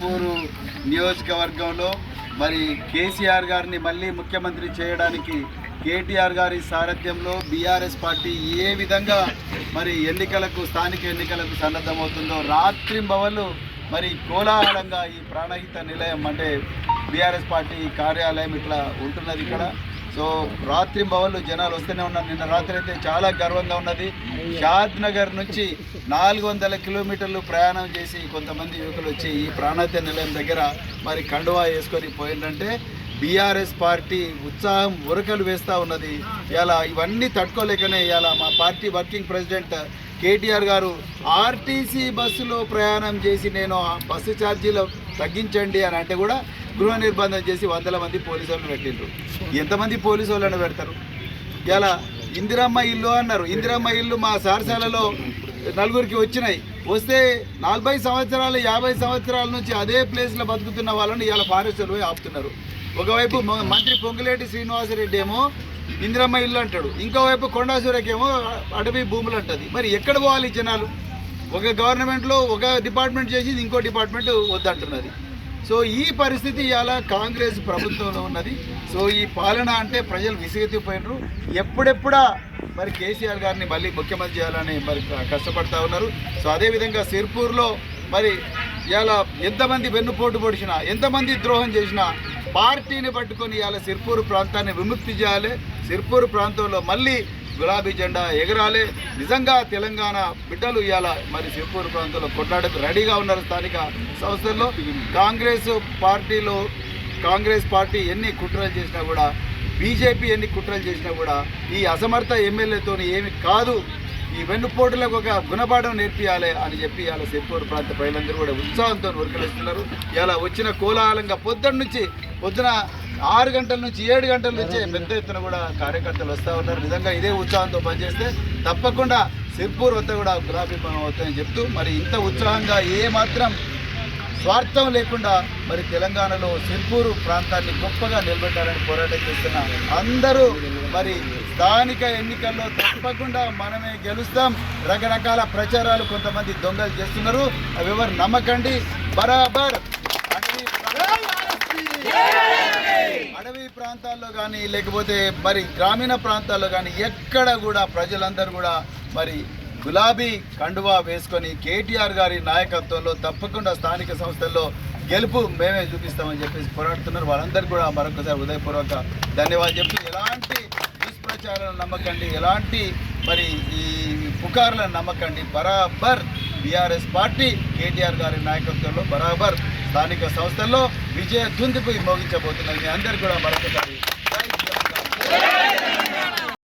సిర్పూరు నియోజకవర్గంలో మరి కేసీఆర్ గారిని మళ్ళీ ముఖ్యమంత్రి చేయడానికి కేటీఆర్ గారి సారథ్యంలో బీఆర్ఎస్ పార్టీ ఏ విధంగా మరి ఎన్నికలకు స్థానిక ఎన్నికలకు సన్నద్ధమవుతుందో రాత్రింబవళ్ళు మరి కోలాహలంగా ఈ ప్రాణహిత నిలయం అంటే బీఆర్ఎస్ పార్టీ కార్యాలయం ఇట్లా ఉంటున్నది ఇక్కడ. సో రాత్రి భవన్లు జనాలు వస్తూనే ఉన్నారు. నిన్న రాత్రి అయితే చాలా గర్వంగా ఉన్నది. షాద్ నగర్ నుంచి నాలుగు వందల కిలోమీటర్లు ప్రయాణం చేసి కొంతమంది యువకులు వచ్చి ఈ ప్రాణాత్య నిలయం దగ్గర మరి కండువా వేసుకొని పోయిందంటే బీఆర్ఎస్ పార్టీ ఉత్సాహం ఉరకలు వేస్తూ ఉన్నది. ఇలా ఇవన్నీ తట్టుకోలేకనే ఇలా మా పార్టీ వర్కింగ్ ప్రెసిడెంట్ కేటీఆర్ గారు ఆర్టీసీ బస్సులో ప్రయాణం చేసి నేను ఆ బస్సు ఛార్జీలు తగ్గించండి అని అంటే కూడా గృహ నిర్బంధం చేసి వందల మంది పోలీసు వాళ్ళని పెట్టిండ్రు. ఎంతమంది పోలీసు వాళ్ళని పెడతారు? ఇలా ఇందిరమ్మ ఇల్లు అన్నారు. ఇందిరమ్మ ఇల్లు మా సారసాలలో నలుగురికి వచ్చినాయి. వస్తే నలభై సంవత్సరాలు యాభై సంవత్సరాల నుంచి అదే ప్లేస్లో బతుకుతున్న వాళ్ళని ఇలా ఫారెస్టర్ పోయి ఆపుతున్నారు. ఒకవైపు మంత్రి పొంగులేటి శ్రీనివాసరెడ్డి ఏమో ఇందిరమ్మ ఇల్లు అంటాడు. ఇంకోవైపు కొండాసూరకేమో అడవి భూములు అంటుంది. మరి ఎక్కడ పోవాలి జనాలు? ఒక గవర్నమెంట్లో ఒక డిపార్ట్మెంట్ చేసి ఇంకో డిపార్ట్మెంట్ వద్దంటున్నది. సో ఈ పరిస్థితి ఇవాళ కాంగ్రెస్ ప్రభుత్వంలో ఉన్నది. సో ఈ పాలన అంటే ప్రజలు విసిగెత్తిపోయినరు. ఎప్పుడెప్పుడా మరి కేసీఆర్ గారిని మళ్ళీ ముఖ్యమంత్రి చేయాలని మరి కష్టపడతా ఉన్నారు. సో అదేవిధంగా సిర్పూర్లో మరి ఇవాళ ఎంతమంది వెన్నుపోటు పొడిచినా ఎంతమంది ద్రోహం చేసినా పార్టీని పట్టుకొని ఇవాళ సిర్పూర్ ప్రాంతాన్ని విముక్తి చేయాలి. సిర్పూర్ ప్రాంతంలో మళ్ళీ గులాబీ జెండా ఎగరాలి. నిజంగా తెలంగాణ బిడ్డలు ఇవాళ మరి సిర్పూర్ ప్రాంతంలో కొట్లాడకు రెడీగా ఉన్నారు స్థానిక సంస్థల్లో. కాంగ్రెస్ పార్టీలో కాంగ్రెస్ పార్టీ ఎన్ని కుట్రలు చేసినా కూడా బీజేపీ ఎన్ని కుట్రలు చేసినా కూడా ఈ అసమర్థ ఎమ్మెల్యేతో ఏమి కాదు. ఈ వెన్నుపోటులకు ఒక గుణపాఠం నేర్పియాలి అని చెప్పి ఇవాళ సెప్పూరు ప్రాంత ప్రజలందరూ కూడా ఉత్సాహంతో ఉరకలేస్తున్నారు. ఇలా వచ్చిన కోలాహలంగా పొద్దున్న నుంచి పొద్దున ఆరు గంటల నుంచి ఏడు గంటల నుంచే పెద్ద ఎత్తున కూడా కార్యకర్తలు వస్తూ ఉన్నారు. నిజంగా ఇదే ఉత్సాహంతో పనిచేస్తే తప్పకుండా సిర్పూర్ వద్ద కూడా గులాబీ పనం అవుతాయని చెప్తూ మరి ఇంత ఉత్సాహంగా ఏ మాత్రం స్వార్థం లేకుండా మరి తెలంగాణలో సిర్పూరు ప్రాంతాన్ని గొప్పగా నిలబెట్టాలని పోరాటం చేస్తున్న అందరూ మరి స్థానిక ఎన్నికల్లో తప్పకుండా మనమే గెలుస్తాం. రకరకాల ప్రచారాలు కొంతమంది దొంగలు చేస్తున్నారు. అవి ఎవరు నమ్మకండి. బరాబర్ అడవి అడవి ప్రాంతాల్లో కానీ లేకపోతే మరి గ్రామీణ ప్రాంతాల్లో కానీ ఎక్కడ కూడా ప్రజలందరూ కూడా మరి గులాబీ కండువా వేసుకొని కేటీఆర్ గారి నాయకత్వంలో తప్పకుండా స్థానిక సంస్థల్లో గెలుపు మేమే చూపిస్తామని చెప్పేసి పోరాడుతున్నారు. వాళ్ళందరికీ కూడా మరొకసారి హృదయపూర్వక ధన్యవాదాలు చెప్పి ఎలాంటి దుష్ప్రచారాలను నమ్మకండి ఎలాంటి మరి ఈ పుకార్లను నమ్మకండి బరాబర్ బీఆర్ఎస్ పార్టీ కేటీఆర్ గారి నాయకత్వంలో బరాబర్ స్థానిక సంస్థల్లో విజయ దుందుకు మోగించబోతున్నది. అందరు కూడా మరొకసారి.